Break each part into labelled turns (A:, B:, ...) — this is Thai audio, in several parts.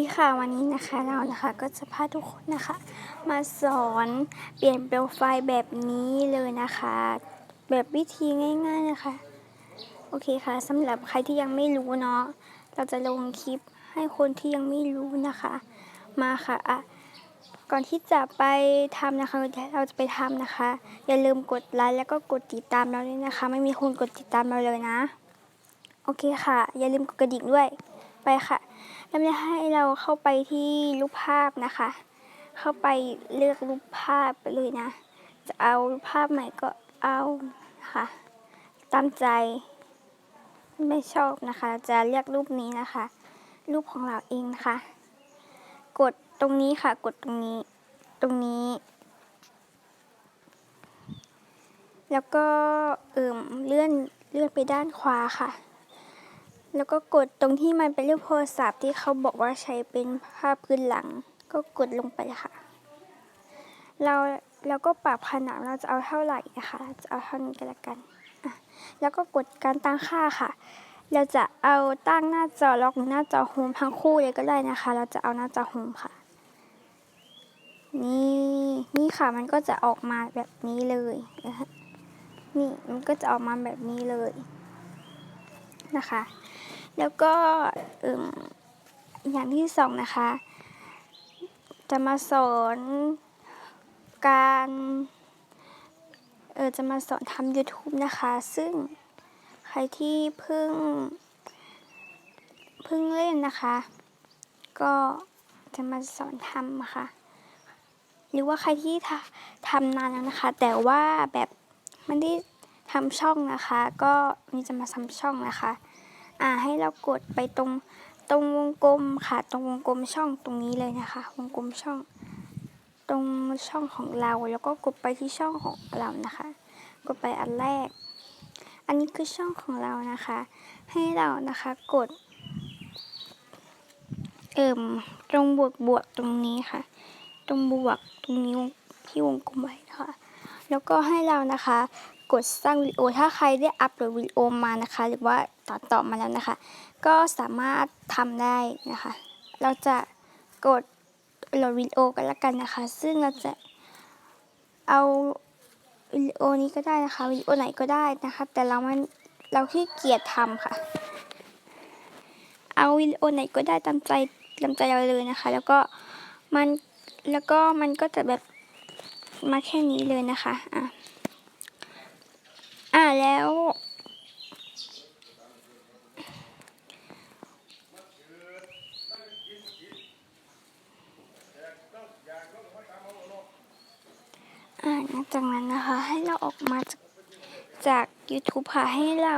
A: ดีค่ะวันนี้นะคะเรานะคะก็จะพาทุกคนนะคะ มาสอนเปลี่ยนโปรไฟล์แบบนี้เลยนะคะ แบบวิธีง่าย ๆนะคะ โอเคค่ะสำหรับใครที่ยังไม่รู้เนาะเราจะลงคลิปให้คนที่ยังไม่รู้นะคะ มาค่ะอะก่อนที่จะไปทำนะคะเราจะไปทำนะคะ อย่าลืมกดไลค์แล้วก็กดติดตามเราด้วยนะคะ ไม่มีคนกดติดตามเราเลยนะ โอเคค่ะ อย่าลืมกดกระดิ่งด้วยไปค่ะ แล้วจะให้เราเข้าไปที่รูปภาพนะคะ เข้าไปเลือกรูปภาพไปเลยนะ จะเอารูปภาพใหม่ก็เอาค่ะ ตามใจไม่ชอบนะคะ จะเลือกรูปนี้นะคะ รูปของเราเองนะคะ กดตรงนี้ค่ะ กดตรงนี้ ตรงนี้ แล้วก็เอิ่มเลื่อนเลื่อนไปด้านขวาค่ะ แล้วก็กดตรงที่มันเป็นรูปโทรศัพท์ที่เขาบอกว่าใช้เป็นภาพพื้นหลัง ก็กดลงไปค่ะ เราเราก็ปรับขนาดเราจะเอาเท่าไหร่นะคะจะเอาเท่านี้ก็แล้วกันแล้วก็กดการตั้งค่าค่ะ เราจะเอาตั้งหน้าจอล็อกหรือหน้าจอโฮมทั้งคู่เลยก็ได้นะคะ เราจะเอาหน้าจอโฮมค่ะ นี่นี่ค่ะมันก็จะออกมาแบบนี้เลยนี่มันก็จะออกมาแบบนี้เลยนะคะ แล้วก็ออย่างที่สองนะคะ จะมาสอนการเออจะมาสอนทำ YouTube นะคะ ซึ่งใครที่เพิ่งเพิ่งเล่นนะคะ ก็จะมาสอนทำค่ะ หรือว่าใครที่ททำนานแล้วนะคะ แต่ว่าแบบไม่ได้ทำช่องนะคะ ก็นี่จะมาทำช่องนะคะ อ่าให้เรากดไปตรงตรงวงกลมค่ะ ตรงวงกลมช่องตรงนี้เลยนะคะ วงกลมช่อง ตรงช่องของเราแล้วก็กดไปที่ช่องของเรานะคะ กดไปอันแรก อันนี้คือช่องของเรานะคะ ให้เรานะคะกด เอิ่มตรงบวกบวกตรงนี้ค่ะ ตรงบวกตรงนี้ที่วงกลมไว้นะคะแล้วก็ให้เรานะคะ กดสร้างวิดีโอ ถ้าใครได้อัปโหลดวิดีโอมานะคะ หรือว่าตัดต่อมาแล้วนะคะ ก็สามารถทำได้นะคะ เราจะกดโหลดวิดีโอกันละกันนะคะ ซึ่งเราจะเอาวิดีโอนี้ก็ได้นะคะวิดีโอไหนก็ได้นะคะ แต่เรามันเราขี้เกียจทำค่ะ เอาวิดีโอไหนก็ได้ตามใจตามใจเราเลยนะคะ แล้วก็มันแล้วก็มันก็จะแบบมาแค่นี้เลยนะคะอะ แล้ว อ่าหลังจากนั้นนะคะ ให้เราออกมาจากจาก YouTube ค่ะให้เรา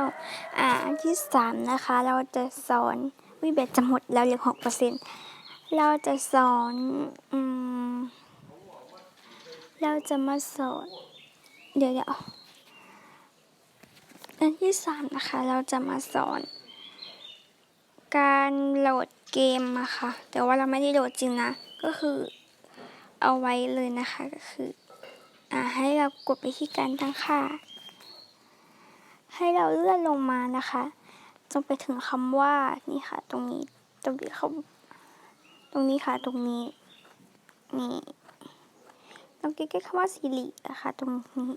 A: อ่านที่สามนะคะ เราจะสอนวิเบตจะหมดแล้วเหลือหกเปอร์เซ็นต์เราจะสอนอืมเราจะมาสอน เดี๋ยวเดี๋ยว อันที่สามนะคะ เราจะมาสอน การโหลดเกมอะค่ะ แต่ว่าเราไม่ได้โหลดจริงนะ ก็คือเอาไว้เลยนะคะก็คืออ่าให้เรากดไปที่การตั้งค่า ให้เราเลื่อนลงมานะคะจนไปถึงคำว่านี่ค่ะ ตรงนี้ตรงนี้เขาตรงนี้ค่ะตรงนี้นี่ตรงใกล้ๆคำว่าสิรินะคะตรงนี้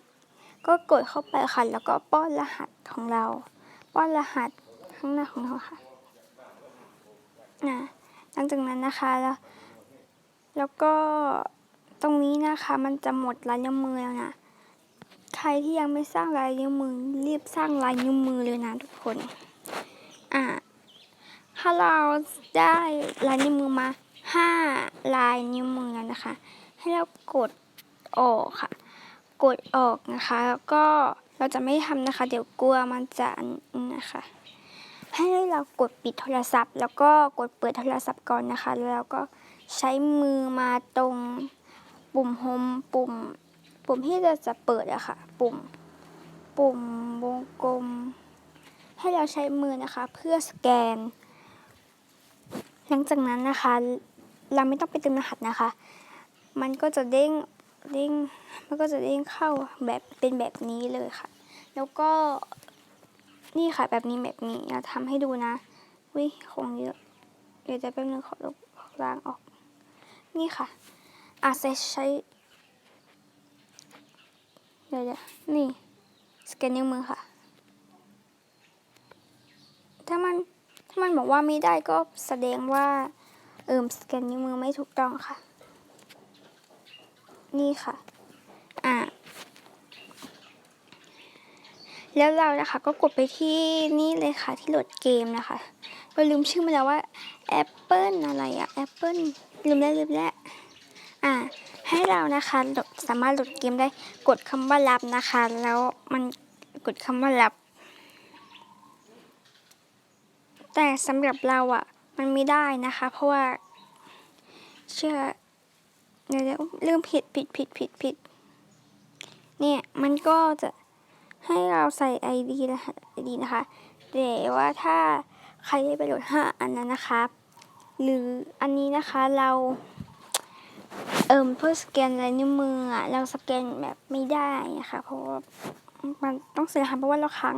A: ก็กดเข้าไปค่ะ แล้วก็ป้อนรหัสของเรา ป้อนรหัสข้างหน้าของเราค่ะนะหลังจากนั้นนะคะแล้วแล้วก็ตรงนี้นะคะมันจะหมดลายนิ้วมือแล้วนะใครที่ยังไม่สร้างลายนิ้วมือรีบสร้างลายนิ้วมือเลยนะทุกคนอ่าถ้าเราได้ลายนิ้วมือมาห้าลายนิ้วมือแล้วนะคะ ให้เรากดออกค่ะ กดออกนะคะแล้วก็เราจะไม่ทำนะคะ เดี๋ยวกลัวมันจะนนะคะให้เรากดปิดโทรศัพท์ แล้วก็กดเปิดโทรศัพท์ก่อนนะคะแล้วก็ใช้มือมาตรงปุ่มโฮมปุ่ม ปุ่มที่เราจะเปิดอะค่ะ ปุ่ม ปุ่มวงกลม ให้เราใช้มือนะคะ เพื่อสแกน หลังจากนั้นนะคะ เราไม่ต้องไปเติมรหัสนะคะ มันก็จะเด้ง เด้งมันก็จะเด้งเข้าแบบเป็นแบบนี้เลยค่ะ แล้วก็นี่ค่ะแบบนี้แบบนี้เราทำให้ดูนะวิของเยอะเดี๋ยวจะแป๊บนึงขอลบล้างออก นี่ค่ะอาจจะใช้เดี๋ยวเดี๋ยวนี่สแกนนิ้วมือค่ะ ถ้ามันถ้ามันบอกว่าไม่ได้ก็แสดงว่าเอิมสแกนนิ้วมือไม่ถูกต้องค่ะ นี่ค่ะ อ่า แล้วเรานะคะก็กดไปที่นี่เลยค่ะที่โหลดเกมนะคะเราลืมชื่อมาแล้วว่า Apple อะไรอะ Apple ลืมแล้วลืมแล้วอ่า ให้เรานะคะสามารถโหลดเกมได้กดคำว่ารับนะคะ แล้วมันกดคำว่ารับ แต่สำหรับเราอะมันไม่ได้นะคะ เพราะว่าเชื่อ เดี๋ยวเดี๋ยวลืมผิดผิดผิดผิดผิดเนี่ย มันก็จะให้เราใส่ ID นะคะ ID นะคะแต่ว่าถ้าใครได้ประโยชน์5อันนั้นนะครับ หรืออันนี้นะคะเราเอิ่มเพื่อสแกนลายนิ้วมืออะเราสแกนแบบไม่ได้นะคะ เพราะว่ามันต้องเสียหายเพราะว่าเราค้าง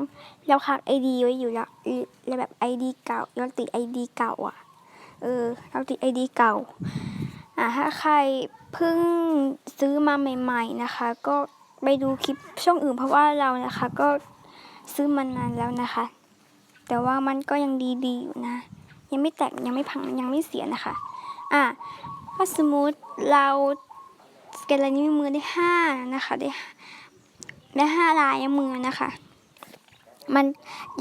A: เราค้าง ID ไว้อยู่แล้วแล้วแบบ ID เก่าเราติด ID เก่าอะ เออ เราติด ID เก่า อ่าถ้าใครเพิ่งซื้อมาใหม่ ๆนะคะ ก็ไปดูคลิปช่องอื่นเพราะว่าเรานะคะก็ซื้อมานานแล้วนะคะ แต่ว่ามันก็ยังดีๆอยู่นะ ยังไม่แตกยังไม่พังยังไม่เสียนะคะอะถ้าสมมติเราสแกนลายนิ้วมือได้ห้านะคะได้ได้ห้าลายมือนะคะ มัน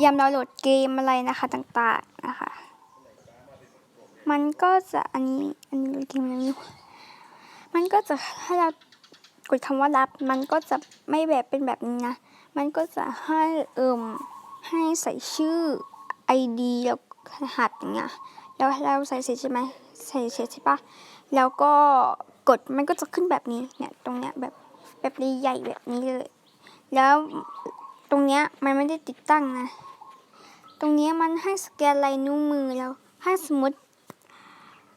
A: ยามเราโหลดเกมอะไรนะคะต่างๆ มันก็จะอันนี้อันนี้ดเกมอะไรไม่รู้มันก็จะให้เรากดคำว่ารับ มันก็จะไม่แบบเป็นแบบนี้นะ มันก็จะให้เอิ่มให้ใส่ชื่อ ID แล้วรหัสอย่างเงี้ยแล้วเราใส่เสร็จใช่ไหมใส่เสร็จใช่ปะแล้วก็กดมันก็จะขึ้นแบบนี้เนี่ยตรงเนี้ยแบบแบบใหญ่แบบนี้เลย แล้วตรงเนี้ยมันไม่ได้ติดตั้งนะ ตรงเนี้ยมันให้สแกนลายนิ้วมือแล้ว ถ้าสมมติ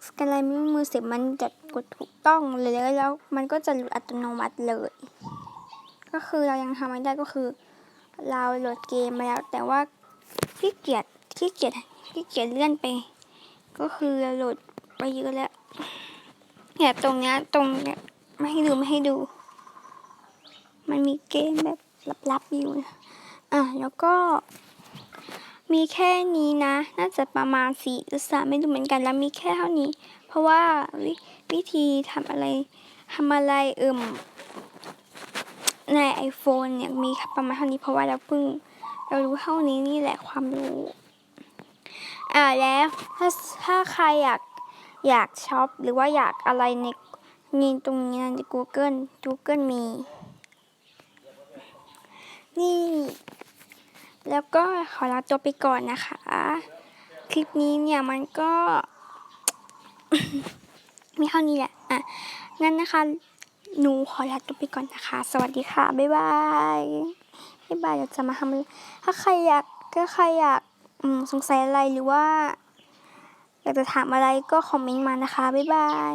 A: สแกนลายนิ้วมือเสร็จมันจะกดถูกต้องเลยแล้วมันก็จะหลุดอัตโนมัติเลย ก็คือเรายังทำไม่ได้ก็คือ เราโหลดเกมมาแล้ว แต่ว่าขี้เกียจขี้เกียจขี้เกียจเลื่อนไป ก็คือเราโหลดไปเยอะแล้วเนี่ยตรงเนี้ยตรงเนี้ยไม่ให้ดูไม่ให้ดู มันมีเกมแบบลับๆอยู่อะแล้วก็ มีแค่นี้นะ น่าจะประมาณสี่หรือสามไม่รู้เหมือนกัน แล้วมีแค่เท่านี้ เพราะว่าวิวิธีทำอะไรทำอะไรเอิ่มใน iPhone เนี่ยมีประมาณเท่านี้เพราะว่าเราเพิ่งเรารู้เท่านี้นี่แหละความรู้อ่าแล้วถ้าถ้าใครอยากอยากช็อปหรือว่าอยากอะไรในนี่ตรงนี้นะใน Google Google มี นี่ แล้วก็ขอลาตัวไปก่อนนะคะ คลิปนี้เนี่ยมันก็ มีเท่านี้แหละ อะ งั้นนะคะ หนูขอลาตัวไปก่อนนะคะ สวัสดีค่ะ บ๊ายบาย บ๊ายบายเดี๋ยวจะมาทำถ้าใครอยากถ้าใครอยากสงสัยอะไรหรือว่า อยากจะถามอะไรก็คอมเมนต์มานะคะ บ๊ายบาย